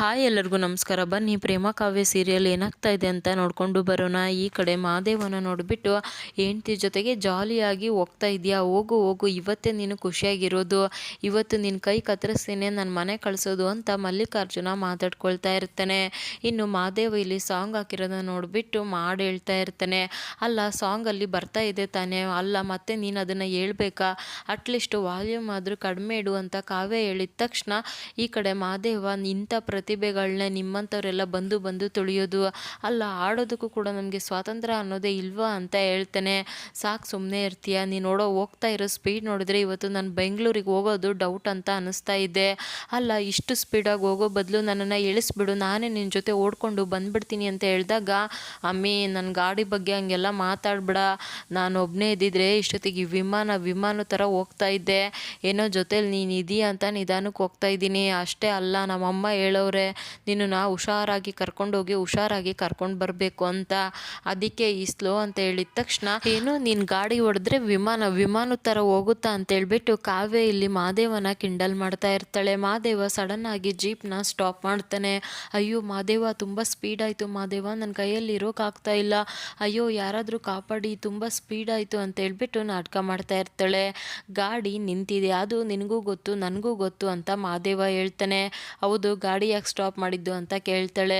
Hi ಎಲ್ಲರಿಗೂ ನಮಸ್ಕಾರ. ಬನ್ನಿ, ಪ್ರೇಮ ಕಾವ್ಯ ಸೀರಿಯಲ್ ಏನಾಗ್ತಾ ಇದೆ ಅಂತ ನೋಡ್ಕೊಂಡು ಬರೋಣ. ಈ ಕಡೆ ಮಹಾದೇವನ ನೋಡಿಬಿಟ್ಟು ಹೆಂಡ್ತಿ ಜೊತೆಗೆ ಜಾಲಿಯಾಗಿ ಹೋಗ್ತಾ ಇದೆಯಾ? ಹೋಗು ಹೋಗು, ಇವತ್ತೇ ನೀನು ಖುಷಿಯಾಗಿರೋದು. ಇವತ್ತು ನಿನ್ನ ಕೈ ಕತ್ತರಿಸ್ತೀನಿ ನನ್ನ ಮನೆ ಕಳಿಸೋದು ಅಂತ ಮಲ್ಲಿಕಾರ್ಜುನ ಮಾತಾಡ್ಕೊಳ್ತಾ ಇರ್ತಾನೆ. ಇನ್ನು ಮಹಾದೇವ ಇಲ್ಲಿ ಸಾಂಗ್ ಹಾಕಿರೋದನ್ನ ನೋಡಿಬಿಟ್ಟು ಮಾಡಿ ಹೇಳ್ತಾ ಇರ್ತಾನೆ. ಅಲ್ಲ ಸಾಂಗಲ್ಲಿ ಬರ್ತಾ ಇದೆ ತಾನೇ. ಅಲ್ಲ, ಮತ್ತೆ ನೀನು ಅದನ್ನು ಹೇಳ್ಬೇಕಾ? ಅಟ್ಲೀಸ್ಟ್ ವಾಲ್ಯೂಮ್ ಆದರೂ ಕಡಿಮೆ ಇಡು ಅಂತ ಕಾವ್ಯ ಹೇಳಿದ ತಕ್ಷಣ ಈ ಕಡೆ ಮಹಾದೇವ ಇಂಥ ಪ್ರತಿಭೆಗಳನ್ನ ನಿಮ್ಮಂಥವರೆಲ್ಲ ಬಂದು ಬಂದು ತುಳಿಯೋದು, ಅಲ್ಲ ಆಡೋದಕ್ಕೂ ಕೂಡ ನಮಗೆ ಸ್ವಾತಂತ್ರ್ಯ ಅನ್ನೋದೇ ಇಲ್ವಾ ಅಂತ ಹೇಳ್ತಾನೆ. ಸಾಕು ಸುಮ್ಮನೆ ಇರ್ತೀಯ ನೀನು ನೋಡೋ ಹೋಗ್ತಾ ಇರೋ ಸ್ಪೀಡ್ ನೋಡಿದ್ರೆ ಇವತ್ತು ನಾನು ಬೆಂಗಳೂರಿಗೆ ಹೋಗೋದು ಡೌಟ್ ಅಂತ ಅನ್ನಿಸ್ತಾ ಇದ್ದೆ ಅಲ್ಲ ಇಷ್ಟು ಸ್ಪೀಡಾಗಿ ಹೋಗೋ ಬದಲು ನನ್ನನ್ನು ಇಳಿಸ್ಬಿಡು ನಾನೇ ನಿನ್ನ ಜೊತೆ ಓಡ್ಕೊಂಡು ಬಂದ್ಬಿಡ್ತೀನಿ ಅಂತ ಹೇಳಿದಾಗ, ಅಮ್ಮಿ ನನ್ನ ಗಾಡಿ ಬಗ್ಗೆ ಹಂಗೆಲ್ಲ ಮಾತಾಡ್ಬೇಡ. ನಾನು ಒಬ್ಬನೇ ಇದ್ದಿದ್ರೆ ಇಷ್ಟೊತ್ತಿಗೆ ವಿಮಾನ ವಿಮಾನ ಥರ ಹೋಗ್ತಾ ಇದ್ದೆ. ಏನೋ ಜೊತೇಲಿ ನೀನು ಇದೀಯ ಅಂತ ನಿಧಾನಕ್ಕೆ ಹೋಗ್ತಾ ಇದ್ದೀನಿ. ಅಷ್ಟೇ ಅಲ್ಲ, ನಮ್ಮಮ್ಮ ಹೇಳೋರೆ ನಿನ್ನನ್ನು ಹುಷಾರಾಗಿ ಕರ್ಕೊಂಡೋಗಿ, ಹುಷಾರಾಗಿ ಕರ್ಕೊಂಡು ಬರಬೇಕು ಅಂತ. ಅದಕ್ಕೆ ಈ ಸ್ಲೋ ಅಂತ ಹೇಳಿದ ತಕ್ಷಣ, ಏನು, ನೀನು ಗಾಡಿ ಹೊಡೆದ್ರೆ ವಿಮಾನ ವಿಮಾನ ಥರ ಹೋಗುತ್ತಾ? ಅಂತ ಹೇಳ್ಬಿಟ್ಟು ಕಾವ್ಯ ಇಲ್ಲಿ ಮಾದೇವನ ಕಿಂಡಲ್ ಮಾಡ್ತಾ ಇರ್ತಾಳೆ. ಮಾದೇವ ಸಡನ್ ಆಗಿ ಜೀಪ್ನ ಸ್ಟಾಪ್ ಮಾಡ್ತಾನೆ. ಅಯ್ಯೋ, ಮಾದೇವ, ತುಂಬ ಸ್ಪೀಡ್ ಆಯಿತು ಮಾದೇವ ನನ್ನ ಕೈಯಲ್ಲಿ ಇರೋಕ್ಕಾಗ್ತಾ ಇಲ್ಲ. ಅಯ್ಯೋ, ಯಾರಾದರೂ ಕಾಪಾಡಿ, ತುಂಬ ಸ್ಪೀಡ್ ಆಯಿತು ಅಂತ ಹೇಳಿಬಿಟ್ಟು ನಾಟಕ ಮಾಡ್ತಾ ಇರ್ತಾಳೆ. ಗಾಡಿ ನಿಂತಿದೆ. ಅದು ನಿನಗೂ ಗೊತ್ತು, ನನಗೂ ಗೊತ್ತು ಅಂತ ಮಾದೇವ ಹೇಳ್ತಾನೆ. ಹೌದು ಗಾಡಿ ಯಾಕೆ ಸ್ಟಾಪ್ ಮಾಡಿದ್ದು ಅಂತ ಕೇಳ್ತಾಳೆ.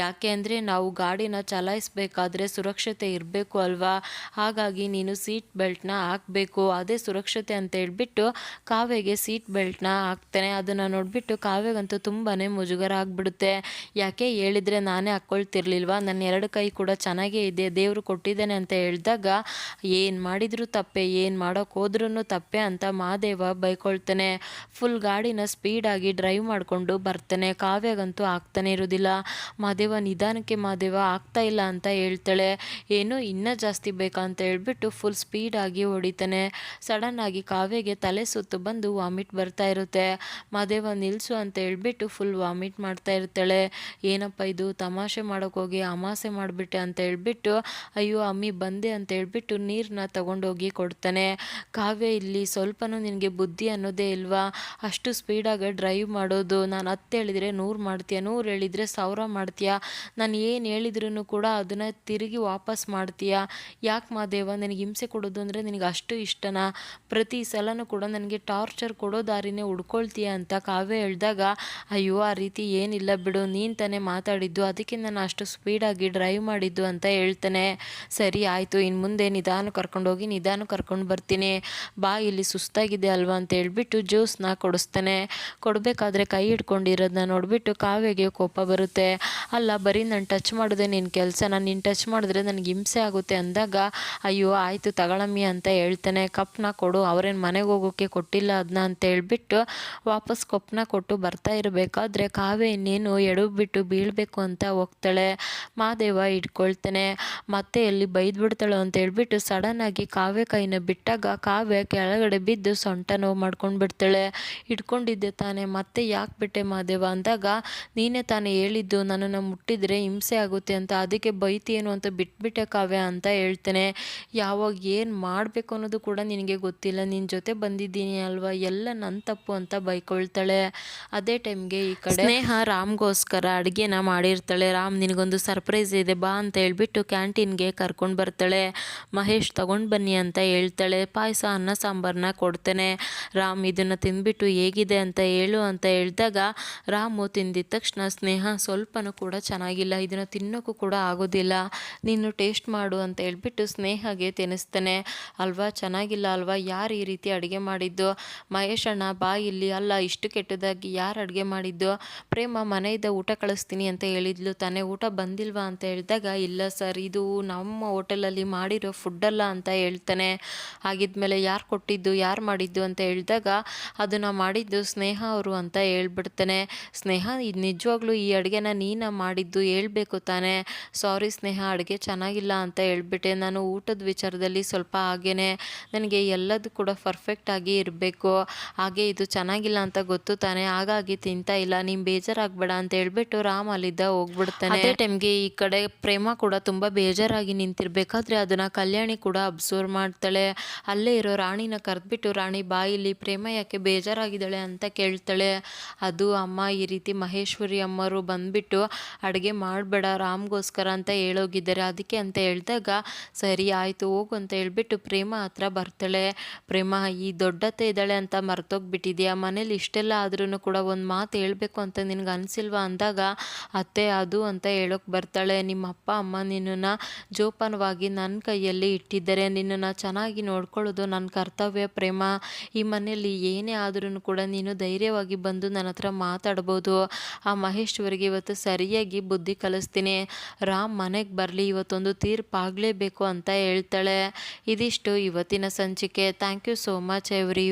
ಯಾಕೆ ಅಂದರೆ ನಾವು ಗಾಡಿನ ಚಲಾಯಿಸಬೇಕಾದ್ರೆ ಸುರಕ್ಷತೆ ಇರಬೇಕು ಅಲ್ವಾ? ಹಾಗಾಗಿ ನೀನು ಸೀಟ್ ಬೆಲ್ಟ್ನ ಹಾಕಬೇಕು. ಅದೇ ಸುರಕ್ಷತೆ ಅಂತ ಹೇಳ್ಬಿಟ್ಟು ಕಾವ್ಯಗೆ ಸೀಟ್ ಬೆಲ್ಟ್ನ ಹಾಕ್ತಾನೆ. ಅದನ್ನು ನೋಡಿಬಿಟ್ಟು ಕಾವ್ಯಗಂತೂ ತುಂಬಾ ಮುಜುಗರ ಆಗಿಬಿಡುತ್ತೆ. ಯಾಕೆ ಹೇಳಿದರೆ ನಾನೇ ಹಾಕ್ಕೊಳ್ತಿರ್ಲಿಲ್ವಾ ನನ್ನ ಎರಡು ಕೈ ಕೂಡ ಚೆನ್ನಾಗೇ ಇದೆ. ದೇವರು ಕೊಟ್ಟಿದ್ದೇನೆ ಅಂತ ಹೇಳಿದಾಗ ಏನು ಮಾಡಿದ್ರು ತಪ್ಪೆ, ಏನು ಮಾಡೋಕೆ ಹೋದ್ರೂ ತಪ್ಪೆ ಅಂತ ಮಹಾದೇವ ಬೈಕೊಳ್ತಾನೆ. ಫುಲ್ ಗಾಡಿನ ಸ್ಪೀಡಾಗಿ ಡ್ರೈವ್ ಮಾಡಿಕೊಂಡು ಬರ್ತಾನೆ. ಕಾವ್ಯಗಂತೂ ಆಗ್ತಾನೆ ಇರೋದಿಲ್ಲ ಮಾದೇವ ನಿಧಾನಕ್ಕೆ ಮಾದೇವ ಆಗ್ತಾ ಇಲ್ಲ ಅಂತ ಹೇಳ್ತಾಳೆ. ಏನು ಇನ್ನೂ ಜಾಸ್ತಿ ಬೇಕಾ ಅಂತ ಹೇಳ್ಬಿಟ್ಟು ಫುಲ್ ಸ್ಪೀಡಾಗಿ ಹೊಡಿತಾನೆ. ಸಡನ್ನಾಗಿ ಕಾವ್ಯಗೆ ತಲೆ ಸುತ್ತು ಬಂದು ವಾಮಿಟ್ ಬರ್ತಾ ಇರುತ್ತೆ. ಮಾದೇವ ನಿಲ್ಲಿಸು ಅಂತ ಹೇಳ್ಬಿಟ್ಟು ಫುಲ್ ವಾಮಿಟ್ ಮಾಡ್ತಾ ಇರ್ತಾಳೆ. ಏನಪ್ಪ ಇದು ತಮಾಷೆ ಮಾಡೋಕ್ಕೋಗಿ ಅಮಾಸೆ ಮಾಡಿಬಿಟ್ಟೆ ಅಂತ ಹೇಳ್ಬಿಟ್ಟು, ಅಯ್ಯೋ ಅಮ್ಮಿ ಬಂದೆ ಅಂತ ಹೇಳ್ಬಿಟ್ಟು ನೀರನ್ನ ತಗೊಂಡೋಗಿ ಕೊಡ್ತಾನೆ. ಕಾವ್ಯ ಇಲ್ಲಿ ಸ್ವಲ್ಪನೂ ನಿನಗೆ ಬುದ್ಧಿ ಅನ್ನೋದೇ ಇಲ್ವಾ? ಅಷ್ಟು ಸ್ಪೀಡಾಗಿ ಡ್ರೈವ್ ಮಾಡೋದು. ನಾನು ಹತ್ತು ಹೇಳಿದರೆ ಮಾಡ್ತೀಯ, ನೂರು ಹೇಳಿದರೆ ಸಾವಿರ ಮಾಡ್ತೀಯ. ನಾನು ಏನು ಹೇಳಿದ್ರು ಕೂಡ ಅದನ್ನು ತಿರುಗಿ ವಾಪಸ್ ಮಾಡ್ತೀಯ. ಯಾಕೆ ಮಾದೇವ, ನನಗೆ ಹಿಂಸೆ ಕೊಡೋದು ಅಂದರೆ ನಿನಗೆ ಅಷ್ಟು ಇಷ್ಟನಾ? ಪ್ರತಿ ಸಲನೂ ಕೂಡ ನನಗೆ ಟಾರ್ಚರ್ ಕೊಡೋ ದಾರಿನೇ ಹುಡ್ಕೊಳ್ತೀಯ ಅಂತ ಕಾವ್ಯ ಹೇಳಿದಾಗ, ಅಯ್ಯೋ, ಆ ರೀತಿ ಏನಿಲ್ಲ ಬಿಡು, ನೀನು ತಾನೇ ಮಾತಾಡಿದ್ದು, ಅದಕ್ಕೆ ನಾನು ಅಷ್ಟು ಸ್ಪೀಡಾಗಿ ಡ್ರೈವ್ ಮಾಡಿದ್ದು ಅಂತ ಹೇಳ್ತಾನೆ. ಸರಿ, ಆಯಿತು ಇನ್ನು ಮುಂದೆ ನಿಧಾನ ಕರ್ಕೊಂಡೋಗಿ, ನಿಧಾನ ಕರ್ಕೊಂಡು ಬರ್ತೀನಿ. ಬಾ, ಇಲ್ಲಿ ಸುಸ್ತಾಗಿದೆ ಅಲ್ವಾ ಅಂತ ಹೇಳ್ಬಿಟ್ಟು ಜ್ಯೂಸ್ನ ಕೊಡಿಸ್ತಾನೆ. ಕೊಡಬೇಕಾದ್ರೆ ಕೈ ಹಿಡ್ಕೊಂಡಿರೋದನ್ನ ನೋಡಿಬಿಟ್ಟು ಕಾವ್ಯಗೆ ಕೋಪ ಬರುತ್ತೆ. ಅಲ್ಲ, ಬರೀ ನಾನು ಟಚ್ ಮಾಡಿದೆ ನಿನ್ನ ಕೆಲಸ ನಾನು ನೀನು ಟಚ್ ಮಾಡಿದ್ರೆ ನನಗೆ ಹಿಂಸೆ ಆಗುತ್ತೆ ಅಂದಾಗ, ಅಯ್ಯೋ, ಆಯಿತು ತಗೊಳಮ್ಮಿ ಅಂತ ಹೇಳ್ತಾನೆ. ಕಪ್ನ ಕೊಡು, ಅವ್ರೇನು ಮನೆಗೆ ಹೋಗೋಕ್ಕೆ ಕೊಟ್ಟಿಲ್ಲ ಅದನ್ನ ಅಂತ ಹೇಳ್ಬಿಟ್ಟು ವಾಪಸ್ ಕಪ್ನ ಕೊಟ್ಟು ಬರ್ತಾ ಇರಬೇಕಾದ್ರೆ ಕಾವ್ಯ ಇನ್ನೇನು ಎಡು ಬಿಟ್ಟು ಬೀಳಬೇಕು ಅಂತ ಹೋಗ್ತಾಳೆ. ಮಾದೇವ ಇಟ್ಕೊಳ್ತಾನೆ ಮತ್ತೆ ಎಲ್ಲಿ ಬೈದ್ಬಿಡ್ತಾಳೆ ಅಂತ ಹೇಳ್ಬಿಟ್ಟು ಸಡನ್ನಾಗಿ ಕಾವ್ಯ ಕೈನ ಬಿಟ್ಟಾಗ ಕಾವ್ಯ ಕೆಳಗಡೆ ಬಿದ್ದು ಸೊಂಟ ನೋವು ಮಾಡ್ಕೊಂಡು ಬಿಡ್ತಾಳೆ ಇಟ್ಕೊಂಡಿದ್ದೆ ತಾನೆ, ಮತ್ತೆ ಯಾಕೆ ಬಿಟ್ಟೆ ಮಾದೇವ? ಅಂದಾಗ ನೀನೇ ತಾನೇ ಹೇಳಿದ್ದು, ನನ್ನನ್ನು ಮುಟ್ಟಿದರೆ ಹಿಂಸೆ ಆಗುತ್ತೆ ಅಂತ, ಅದಕ್ಕೆ ಬೈತೇನು ಅಂತ ಬಿಟ್ಬಿಟ್ಟೆ ಕಾವ್ಯ ಅಂತ ಹೇಳ್ತೇನೆ. ಯಾವಾಗ ಏನು ಮಾಡಬೇಕು ಅನ್ನೋದು ಕೂಡ ನಿನಗೆ ಗೊತ್ತಿಲ್ಲ. ನಿನ್ನ ಜೊತೆ ಬಂದಿದ್ದೀನಿ ಅಲ್ವಾ? ಎಲ್ಲ ನನ್ನ ತಪ್ಪು ಅಂತ ಬೈಕೊಳ್ತಾಳೆ. ಅದೇ ಟೈಮ್ಗೆ ಈ ಕಡೆ ಸ್ನೇಹ ರಾಮ್ಗೋಸ್ಕರ ಅಡುಗೆನ ಮಾಡಿರ್ತಾಳೆ. ರಾಮ್, ನಿನಗೊಂದು ಸರ್ಪ್ರೈಸ್ ಇದೆ, ಬಾ ಅಂತ ಹೇಳ್ಬಿಟ್ಟು ಕ್ಯಾಂಟೀನ್ಗೆ ಕರ್ಕೊಂಡು ಬರ್ತಾಳೆ. ಮಹೇಶ್, ತಗೊಂಡು ಬನ್ನಿ ಅಂತ ಹೇಳ್ತಾಳೆ. ಪಾಯಸ, ಅನ್ನ ಸಾಂಬಾರನ್ನ ಕೊಡ್ತೇನೆ. ರಾಮ್, ಇದನ್ನು ತಿಂದ್ಬಿಟ್ಟು ಹೇಗಿದೆ ಅಂತ ಹೇಳು ಅಂತ ಹೇಳಿದಾಗ, ರಾಮು ತಿಂದಿದ ತಕ್ಷಣ ಸ್ನೇಹ ಸ್ವಲ್ಪನೂ ಕೂಡ ಚೆನ್ನಾಗಿಲ್ಲ. ಇದನ್ನು ತಿನ್ನೋಕ್ಕೂ ಕೂಡ ಆಗೋದಿಲ್ಲ. ನೀನು ಟೇಸ್ಟ್ ಮಾಡು ಅಂತ ಹೇಳ್ಬಿಟ್ಟು ಸ್ನೇಹಗೆ ತಿನ್ನಿಸ್ತಾನೆ. ಅಲ್ವಾ, ಚೆನ್ನಾಗಿಲ್ಲ ಅಲ್ವಾ? ಯಾರು ಈ ರೀತಿ ಅಡುಗೆ ಮಾಡಿದ್ದು? ಮಹೇಶ್ ಅಣ್ಣ, ಬಾ ಇಲ್ಲಿ. ಅಲ್ಲ, ಇಷ್ಟು ಕೆಟ್ಟದಾಗಿ ಯಾರು ಅಡುಗೆ ಮಾಡಿದ್ದು? ಪ್ರೇಮ, ಮನೆಯಿಂದ ಊಟ ಕಳಿಸ್ತೀನಿ ಅಂತ ಹೇಳಿದ್ಲು. ತಾನೇ ಊಟ ಬಂದಿಲ್ವಾ ಅಂತ ಹೇಳಿದಾಗ, ಇಲ್ಲ ಸರ್, ಇದು ನಮ್ಮ ಹೋಟೆಲಲ್ಲಿ ಮಾಡಿರೋ ಫುಡ್ಡಲ್ಲ ಅಂತ ಹೇಳ್ತಾನೆ. ಆಗಿದ್ಮೇಲೆ ಯಾರು ಕೊಟ್ಟಿದ್ದು, ಯಾರು ಮಾಡಿದ್ದು ಅಂತ ಹೇಳಿದಾಗ ಅದನ್ನು ಮಾಡಿದ್ದು ಸ್ನೇಹ ಅವರು ಅಂತ ಹೇಳ್ಬಿಡ್ತಾನೆ. ಸ್ನೇಹ ಇದು ನಿಜವಾಗ್ಲೂ ಈ ಅಡುಗೆನ ನೀನು ಮಾಡಿದ್ದು ಹೇಳ್ಬೇಕು ತಾನೇ. ಸಾರಿ ಸ್ನೇಹ, ಅಡುಗೆ ಚೆನ್ನಾಗಿಲ್ಲ ಅಂತ ಹೇಳ್ಬಿಟ್ಟೆ. ನಾನು ಊಟದ ವಿಚಾರದಲ್ಲಿ ಸ್ವಲ್ಪ ಹಾಗೇ ನನಗೆ ಎಲ್ಲದೂ ಕೂಡ ಪರ್ಫೆಕ್ಟಾಗಿ ಇರಬೇಕು. ಹಾಗೆ ಇದು ಚೆನ್ನಾಗಿಲ್ಲ ಅಂತ ಗೊತ್ತು ತಾನೆ. ಹಾಗಾಗಿ ತಿಂತಾ ಇಲ್ಲ. ನೀನು ಬೇಜಾರಾಗಬೇಡ ಅಂತ ಹೇಳ್ಬಿಟ್ಟು ರಾಮ್ ಅಲ್ಲಿದ್ದ ಹೋಗ್ಬಿಡ್ತಾನೆ. ಅದೇ ಟೈಮ್ಗೆ ಈ ಕಡೆ ಪ್ರೇಮ ಕೂಡ ತುಂಬ ಬೇಜಾರಾಗಿ ನಿಂತಿರ್ಬೇಕಾದ್ರೆ ಅದನ್ನು ಕಲ್ಯಾಣಿ ಕೂಡ ಅಬ್ಸರ್ವ್ ಮಾಡ್ತಾಳೆ. ಅಲ್ಲೇ ಇರೋ ರಾಣಿನ ಕರೆದ್ಬಿಟ್ಟು, ರಾಣಿ ಬಾಯಿಲಿ ಪ್ರೇಮ ಯಾಕೆ ಬೇಜಾರಾಗಿದ್ದಾಳೆ? ಅಂತ ಕೇಳ್ತಾಳೆ. ಅದು ಅಮ್ಮ ಈ ರೀತಿ ಮಹೇಶ್ವರಿ ಅಮ್ಮರು ಬಂದುಬಿಟ್ಟು ಅಡುಗೆ ಮಾಡಬೇಡ, ರಾಮ್ಗೋಸ್ಕರ ಅಂತ ಹೇಳೋಗಿದ್ದಾರೆ. ಅದಕ್ಕೆ ಅಂತ ಹೇಳಿದಾಗ, ಸರಿ ಆಯಿತು, ಹೋಗು ಅಂತ ಹೇಳ್ಬಿಟ್ಟು ಪ್ರೇಮ ಹತ್ರ ಬರ್ತಾಳೆ. ಪ್ರೇಮ, ಈ ದೊಡ್ಡತ್ತೆ ಇದ್ದಾಳೆ ಅಂತ ಮರ್ತೋಗ್ಬಿಟ್ಟಿದ್ಯಾ? ಮನೇಲಿ ಇಷ್ಟೆಲ್ಲ ಆದ್ರೂ ಕೂಡ ಒಂದು ಮಾತು ಹೇಳಬೇಕು ಅಂತ ನಿನಗೆ ಅನಿಸಿಲ್ವಾ ಅಂದಾಗ, ಅತ್ತೆ ಅದು ಅಂತ ಹೇಳೋಕೆ ಬರ್ತಾಳೆ. ನಿಮ್ಮ ಅಪ್ಪ, ಅಮ್ಮ ನಿನ್ನನ್ನು ಜೋಪಾನವಾಗಿ ನನ್ನ ಕೈಯಲ್ಲಿ ಇಟ್ಟಿದ್ದಾರೆ. ನಿನ್ನನ್ನು ಚೆನ್ನಾಗಿ ನೋಡ್ಕೊಳ್ಳೋದು ನನ್ನ ಕರ್ತವ್ಯ ಪ್ರೇಮ. ಈ ಮನೆಯಲ್ಲಿ ಏನೇ ಆದ್ರೂ ಕೂಡ ನೀನು ಧೈರ್ಯವಾಗಿ ಬಂದು ನನ್ನ ಹತ್ರ ಮಾತಾಡ್ಬೋದು. ಆ ಮಹೇಶ್ವರಿಗೆ ಇವತ್ತು ಸರಿಯಾಗಿ ಬುದ್ಧಿ ಕಲಿಸ್ತೀನಿ. ರಾಮ್ ಮನೆಗೆ ಬರಲಿ, ಇವತ್ತೊಂದು ತೀರ್ಪಾಗಲೇಬೇಕು ಅಂತ ಹೇಳ್ತಾಳೆ. ಇದಿಷ್ಟು ಇವತ್ತಿನ ಸಂಚಿಕೆ. Thank you so much every